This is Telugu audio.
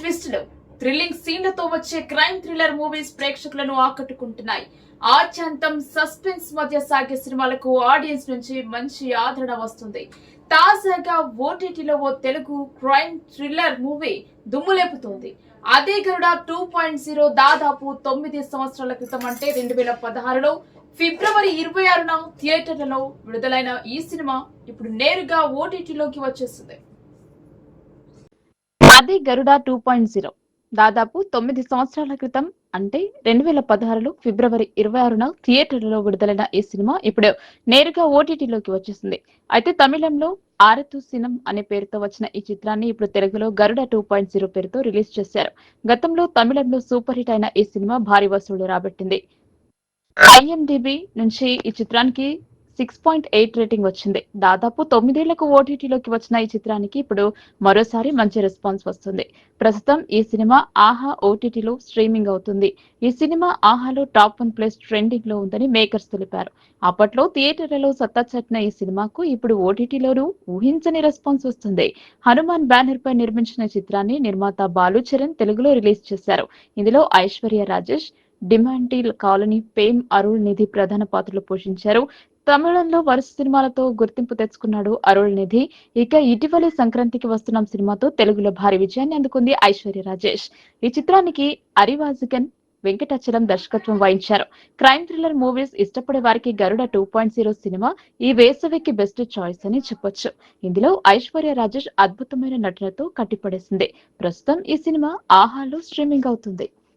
ట్విస్టులు థ్రిల్లింగ్ సీన్లతో వచ్చే క్రైమ్ థ్రిల్లర్ మూవీస్ ప్రేక్షకులను ఆకట్టుకుంటున్నాయి. ఆద్యంతం సస్పెన్స్ మధ్య సాగే సినిమాలకు ఆడియన్స్ నుంచి మంచి ఆదరణ వస్తుంది. తాజాగా ఓటీటీలో ఓ తెలుగు క్రైమ్ థ్రిల్లర్ మూవీ దుమ్ములేపుతోంది. అదే గరుడ టూ పాయింట్ జీరో దాదాపు తొమ్మిది సంవత్సరాల క్రితం అంటే రెండు వేల పదహారులో ఫిబ్రవరి ఇరవై ఆరున థియేటర్లలో విడుదలైన ఈ సినిమా ఇప్పుడు నేరుగా ఓటీటీలోకి వచ్చేస్తుంది. అది గరుడా టూ పాయింట్ జీరో దాదాపు తొమ్మిది సంవత్సరాల క్రితం అంటే రెండు వేల పదహారులో ఫిబ్రవరి ఇరవై ఆరున థియేటర్లలో విడుదలైన ఈ సినిమా ఇప్పుడు నేరుగా ఓటీటీలోకి వచ్చేసింది. అయితే తమిళంలో ఆరతు సినం అనే పేరుతో వచ్చిన ఈ చిత్రాన్ని ఇప్పుడు తెలుగులో గరుడ టూ పాయింట్ జీరో పేరుతో రిలీజ్ చేశారు. గతంలో తమిళంలో సూపర్ హిట్ అయిన ఈ సినిమా భారీ వసూళ్ళు రాబట్టింది. ఐఎండిబి నుంచి ఈ చిత్రానికి సిక్స్ పాయింట్ ఎయిట్ రేటింగ్ వచ్చింది. దాదాపు తొమ్మిదేళ్ళకు ఓటీటీలోకి వచ్చిన ఈ చిత్రానికి ఇప్పుడు మరోసారి మంచి రెస్పాన్స్ వస్తుంది. ప్రస్తుతం ఈ సినిమా ఆహా ఓటీటీలో స్ట్రీమింగ్ అవుతుంది. ఈ సినిమా ఆహాలో టాప్ వన్ ప్లేస్ ట్రెండింగ్లో ఉందని మేకర్స్ తెలిపారు. అప్పట్లో థియేటర్లలో సత్తా చట్టిన ఈ సినిమాకు ఇప్పుడు ఓటీటీలోనూ ఊహించని రెస్పాన్స్ వస్తుంది. హనుమాన్ బ్యానర్ పై నిర్మించిన చిత్రాన్ని నిర్మాత బాలు చరణ్ తెలుగులో రిలీజ్ చేశారు. ఇందులో Aishwarya Rajesh Demonte colony fame Arun Nidhi ప్రధాన పాత్రలు పోషించారు. తమిళంలో వరుస సినిమాలతో గుర్తింపు తెచ్చుకున్నాడు అరుళ్ నిధి. ఇక ఇటీవలి సంక్రాంతికి వస్తున్న సినిమాతో తెలుగులో భారీ విజయాన్ని అందుకుంది ఐశ్వర్య రాజేష్. ఈ చిత్రానికి అరివాజికన్ వెంకటాచలం దర్శకత్వం వహించారు. క్రైమ్ థ్రిల్లర్ మూవీస్ ఇష్టపడే వారికి Garuda two point zero cinema ఈ వేసవికి బెస్ట్ చాయిస్ అని చెప్పొచ్చు. ఇందులో ఐశ్వర్య రాజేష్ అద్భుతమైన నటనతో కట్టిపడేసింది. ప్రస్తుతం ఈ సినిమా ఆహాలో స్ట్రీమింగ్ అవుతుంది.